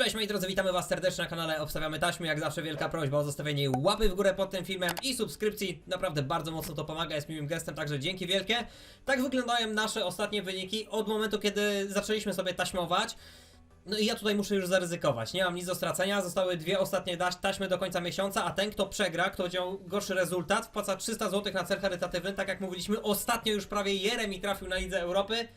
Cześć moi drodzy, witamy was serdecznie na kanale Obstawiamy Taśmy. Jak zawsze wielka prośba o zostawienie łapy w górę pod tym filmem i subskrypcji. Naprawdę bardzo mocno to pomaga, jest miłym gestem, także dzięki wielkie. Tak wyglądają nasze ostatnie wyniki od momentu, kiedy zaczęliśmy sobie taśmować. No i ja tutaj muszę już zaryzykować. Nie mam nic do stracenia. Zostały dwie ostatnie taśmy do końca miesiąca, a ten, kto przegra, kto miał gorszy rezultat, wpłaca 300 zł na cel charytatywny. Tak jak mówiliśmy, ostatnio już prawie Jeremi trafił na Lidze Europy.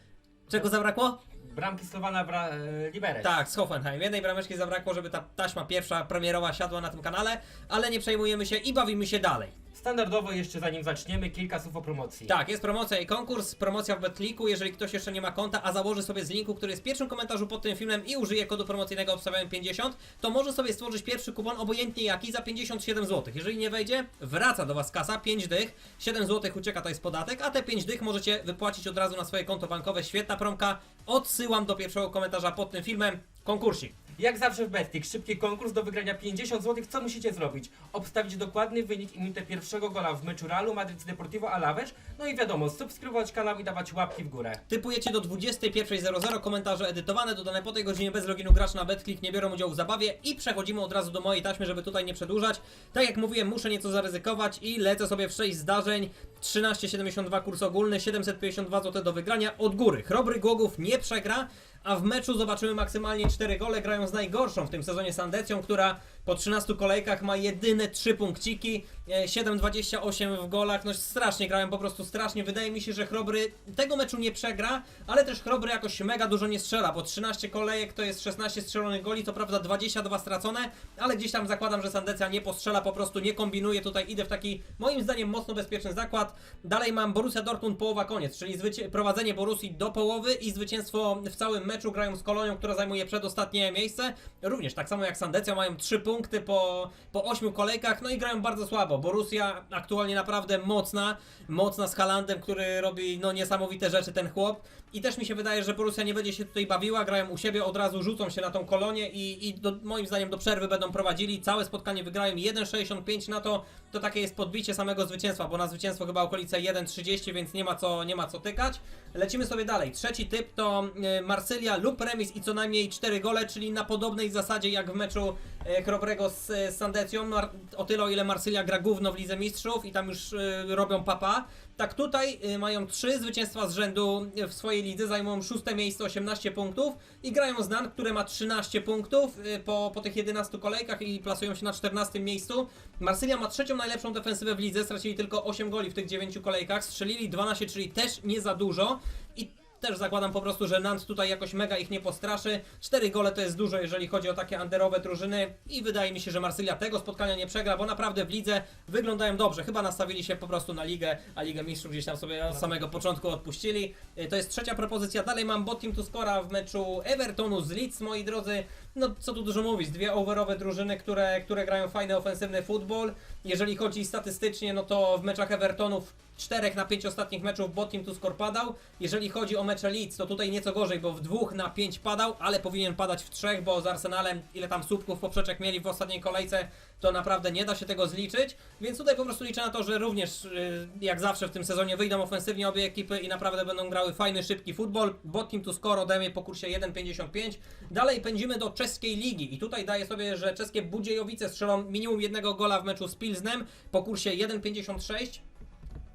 Czego zabrakło? Bramki Slowana Bra e, Liberec. Tak, z Hoffenheim. Jednej brameczki zabrakło, żeby ta taśma pierwsza premierowa siadła na tym kanale, ale nie przejmujemy się i bawimy się dalej. Standardowo jeszcze zanim zaczniemy, kilka słów o promocji. Tak, jest promocja i konkurs, promocja w Betliku, jeżeli ktoś jeszcze nie ma konta, a założy sobie z linku, który jest w pierwszym komentarzu pod tym filmem i użyje kodu promocyjnego obstawiałem 50, to może sobie stworzyć pierwszy kupon, obojętnie jaki, za 57 zł. Jeżeli nie wejdzie, wraca do Was kasa, 5 dych, 7 zł ucieka, to jest podatek, a te 5 dych możecie wypłacić od razu na swoje konto bankowe. Świetna promka, odsyłam do pierwszego komentarza pod tym filmem, konkursik. Jak zawsze w Betclick, szybki konkurs do wygrania 50 zł. Co musicie zrobić? Obstawić dokładny wynik i minutę pierwszego gola w meczu Realu Madryt Deportivo Alaves. No i wiadomo, subskrybować kanał i dawać łapki w górę. Typujecie do 21.00, komentarze edytowane, dodane po tej godzinie bez loginu gracz na BetClick nie biorą udziału w zabawie i przechodzimy od razu do mojej taśmy, żeby tutaj nie przedłużać. Tak jak mówiłem, muszę nieco zaryzykować i lecę sobie w 6 zdarzeń. 13,72 kurs ogólny, 752 zł do wygrania od góry. Chrobry Głogów nie przegra, a w meczu zobaczymy maksymalnie 4 gole. Grają z najgorszą w tym sezonie Sandecją, która po 13 kolejkach ma jedyne 3 punkciki, e, 7,28 w golach. No strasznie grają, po prostu strasznie. Wydaje mi się, że Chrobry tego meczu nie przegra, ale też Chrobry jakoś mega dużo nie strzela, bo 13 kolejek to jest 16 strzelonych goli, to prawda 22 stracone, ale gdzieś tam zakładam, że Sandecja nie postrzela, po prostu nie kombinuje. Tutaj idę w taki moim zdaniem mocno bezpieczny zakład. Dalej mam Borussia Dortmund połowa koniec, czyli prowadzenie Borussii do połowy i zwycięstwo w całym meczu. Grają z Kolonią, która zajmuje przedostatnie miejsce. Również tak samo jak Sandecja mają 3 punkty po, po 8 kolejkach, no i grają bardzo słabo. Borussia aktualnie naprawdę mocna, mocna z Halandem, który robi no niesamowite rzeczy ten chłop. I też mi się wydaje, że Borussia nie będzie się tutaj bawiła, grają u siebie, od razu rzucą się na tą kolonię i, i do, moim zdaniem do przerwy będą prowadzili. Całe spotkanie wygrają 1,65 na to, to takie jest podbicie samego zwycięstwa, bo na zwycięstwo chyba okolice 1,30, więc nie ma co, nie ma co tykać. Lecimy sobie dalej. Trzeci typ to e, Marsylia lub remis i co najmniej 4 gole, czyli na podobnej zasadzie jak w meczu e, Chrobrego z, z Sandecją. Mar- o tyle o ile Marsylia gra gówno w Lidze Mistrzów i tam już e, robią papa. Tak tutaj mają trzy zwycięstwa z rzędu w swojej lidze, zajmują szóste miejsce, 18 punktów i grają z Nan, które ma 13 punktów po, po tych 11 kolejkach i plasują się na 14 miejscu. Marsylia ma trzecią najlepszą defensywę w lidze, stracili tylko 8 goli w tych 9 kolejkach, strzelili 12, czyli też nie za dużo i też zakładam po prostu, że Nant tutaj jakoś mega ich nie postraszy. 4 gole to jest dużo, jeżeli chodzi o takie underowe drużyny i wydaje mi się, że Marsylia tego spotkania nie przegra, bo naprawdę w lidze wyglądają dobrze. Chyba nastawili się po prostu na ligę, a Ligę Mistrzów gdzieś tam sobie od samego początku odpuścili. Y, To jest trzecia propozycja. Dalej mam Bottim to skora w meczu Evertonu z Leeds, moi drodzy. No co tu dużo mówić, dwie overowe drużyny, które, które grają fajny ofensywny futbol. Jeżeli chodzi statystycznie, no to w meczach Evertonu w 4 na 5 ostatnich meczów Bottim tu skor padał. Jeżeli chodzi o mecze Leeds, to tutaj nieco gorzej, bo w dwóch na 5 padał, ale powinien padać w trzech, bo z Arsenalem ile tam słupków poprzeczek mieli w ostatniej kolejce, to naprawdę nie da się tego zliczyć. Więc tutaj po prostu liczę na to, że również y, jak zawsze w tym sezonie wyjdą ofensywnie obie ekipy i naprawdę będą grały fajny, szybki futbol. Bottim tu skoro ode mnie po kursie 1,55. Dalej pędzimy do czeskiej ligi i tutaj daję sobie, że czeskie Budziejowice strzelą minimum jednego gola w meczu z Pilznem po kursie 1,56.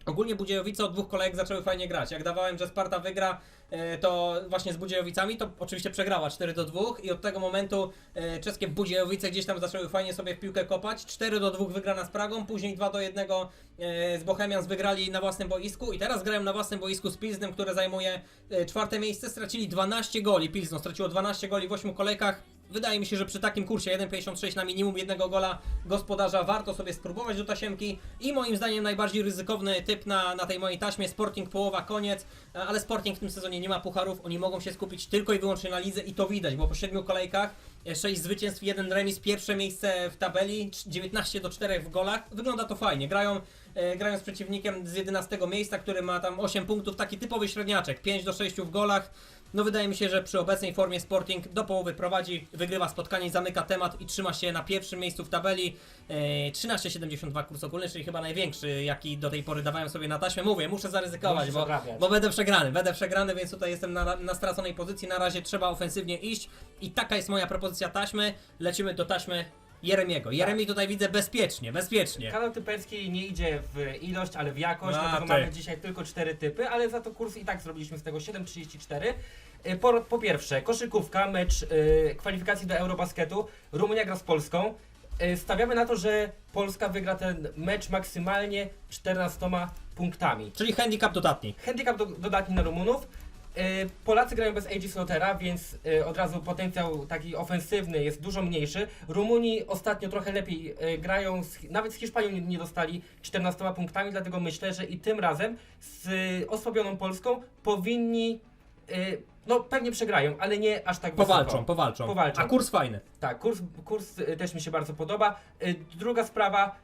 Ogólnie Budziejowice od dwóch kolejek zaczęły fajnie grać. Jak dawałem, że Sparta wygra, e, to właśnie z Budziejowicami, to oczywiście przegrała 4 do 2 i od tego momentu e, czeskie Budziejowice gdzieś tam zaczęły fajnie sobie w piłkę kopać. 4 do 2 wygrana z Pragą, później 2 do 1 e, z Bohemians wygrali na własnym boisku i teraz grają na własnym boisku z Pilznem, które zajmuje czwarte miejsce. Stracili 12 goli. Pilzno straciło 12 goli w 8 kolejkach. Wydaje mi się, że przy takim kursie 1,56 na minimum jednego gola gospodarza warto sobie spróbować do tasiemki. I moim zdaniem najbardziej ryzykowny typ na, na tej mojej taśmie Sporting połowa, koniec, e, ale Sporting w tym sezonie nie ma pucharów, oni mogą się skupić tylko i wyłącznie na lidze i to widać, bo po 7 kolejkach 6 zwycięstw, 1 remis, pierwsze miejsce w tabeli, 19 do 4 w golach, wygląda to fajnie, grają e, grają z przeciwnikiem z 11 miejsca, który ma tam 8 punktów, taki typowy średniaczek, 5 do 6 w golach, No wydaje mi się, że przy obecnej formie Sporting do połowy prowadzi, wygrywa spotkanie, zamyka temat i trzyma się na pierwszym miejscu w tabeli. E, 13,72 kurs ogólny, czyli chyba największy, jaki do tej pory dawałem sobie na taśmę. Mówię, muszę zaryzykować, bo, bo będę przegrany, będę przegrany, więc tutaj jestem na, na straconej pozycji. Na razie trzeba ofensywnie iść i taka jest moja propozycja taśmy. Lecimy do taśmy Jeremiego. Jeremi tutaj widzę bezpiecznie, bezpiecznie. Kanał typerski nie idzie w ilość, ale w jakość, dlatego ty. mamy dzisiaj tylko cztery typy, ale za to kurs i tak zrobiliśmy z tego 7,34. Y, Po, po pierwsze, koszykówka, mecz y, kwalifikacji do Eurobasketu. Rumunia gra z Polską. Y, stawiamy na to, że Polska wygra ten mecz maksymalnie 14 punktami. Czyli handicap dodatni. Handicap do, dodatni na Rumunów. Y, Polacy grają bez AG Slotera, więc y, od razu potencjał taki ofensywny jest dużo mniejszy. Rumuni ostatnio trochę lepiej y, grają, z, nawet z Hiszpanią nie, nie dostali 14 punktami, dlatego myślę, że i tym razem z osłabioną Polską powinni, no pewnie przegrają, ale nie aż tak Powalczą, wysoko. powalczą. Powalczą. A kurs fajny. Tak, kurs, kurs też mi się bardzo podoba. Druga sprawa,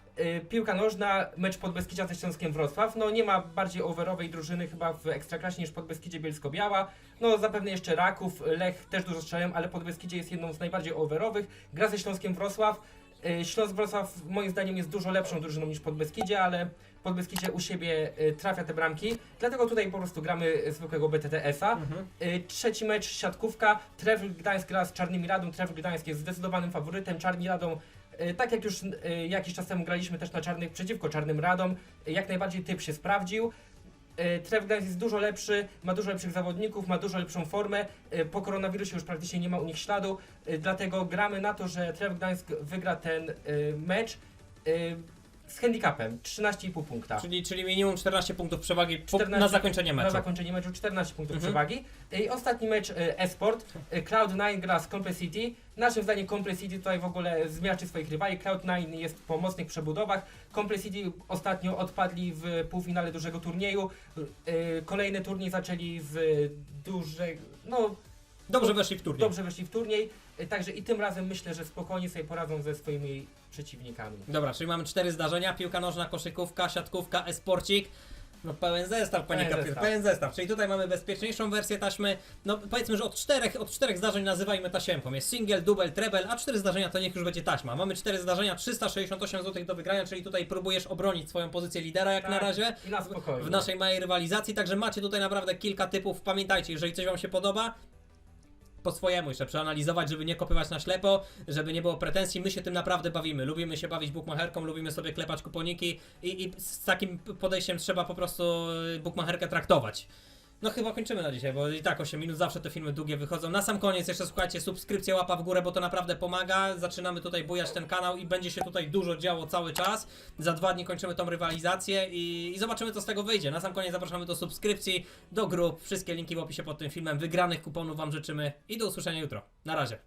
piłka nożna, mecz Podbeskidzia ze Śląskiem Wrocław. No nie ma bardziej overowej drużyny chyba w Ekstraklasie niż Podbeskidzie Bielsko-Biała. No zapewne jeszcze Raków, Lech też dużo strzelają, ale Podbeskidzie jest jedną z najbardziej overowych. Gra ze Śląskiem Wrocław. Y, Śląsk Wrocław moim zdaniem jest dużo lepszą drużyną niż Podbeskidzie, ale Podbeskidzie u siebie y, trafia te bramki. Dlatego tutaj po prostu gramy zwykłego BTTS-a. Mhm. Y, Trzeci mecz, siatkówka. Trefl Gdańsk gra z Czarnymi Radą. Trefl Gdańsk jest zdecydowanym faworytem. Czarni Radą, y, tak jak już y, jakiś czas temu graliśmy też na czarnych, przeciwko Czarnym Radom, y, jak najbardziej typ się sprawdził. Trefl Gdańsk jest dużo lepszy, ma dużo lepszych zawodników, ma dużo lepszą formę. Po koronawirusie już praktycznie nie ma u nich śladu, dlatego gramy na to, że Gdańsk wygra ten mecz z handicapem 13,5 punkta. Czyli, czyli minimum 14 punktów przewagi po, 14 na zakończenie Na meczu. zakończenie meczu 14 punktów Mhm. przewagi. I ostatni mecz e, e-sport. E, Cloud9 gra z Complete City. Naszym zdaniem Complete City tutaj w ogóle zmiaczy swoich rywali. Cloud9 jest po mocnych przebudowach. Complete City ostatnio odpadli w półfinale dużego turnieju. E, Kolejny turniej zaczęli z dużej, no Dobrze weszli w turniej. dobrze weszli w turniej. E, Także i tym razem myślę, że spokojnie sobie poradzą ze swoimi przeciwnikami. Dobra, czyli mamy cztery zdarzenia, piłka nożna, koszykówka, siatkówka, esporcik. No pełen zestaw, panie Pełen zestaw. pełen zestaw. Czyli tutaj mamy bezpieczniejszą wersję taśmy. No powiedzmy, że od czterech, od czterech zdarzeń nazywajmy tasiemką. Jest single, double, treble, a cztery zdarzenia to niech już będzie taśma. Mamy cztery zdarzenia, 368 zł do wygrania, czyli tutaj próbujesz obronić swoją pozycję lidera jak Tak. na razie. I na spokojnie. w naszej małej rywalizacji, także macie tutaj naprawdę kilka typów. Pamiętajcie, jeżeli coś Wam się podoba, po swojemu jeszcze przeanalizować, żeby nie kopywać na ślepo, żeby nie było pretensji. My się tym naprawdę bawimy. Lubimy się bawić bukmacherką, lubimy sobie klepać kuponiki i, i z takim podejściem trzeba po prostu y, bukmacherkę traktować. No chyba kończymy na dzisiaj, bo i tak 8 minut, zawsze te filmy długie wychodzą. Na sam koniec jeszcze słuchajcie, subskrypcja, łapa w górę, bo to naprawdę pomaga. Zaczynamy tutaj bujać ten kanał i będzie się tutaj dużo działo cały czas. Za dwa dni kończymy tą rywalizację i, i zobaczymy co z tego wyjdzie. Na sam koniec zapraszamy do subskrypcji, do grup, wszystkie linki w opisie pod tym filmem. Wygranych kuponów Wam życzymy i do usłyszenia jutro. Na razie.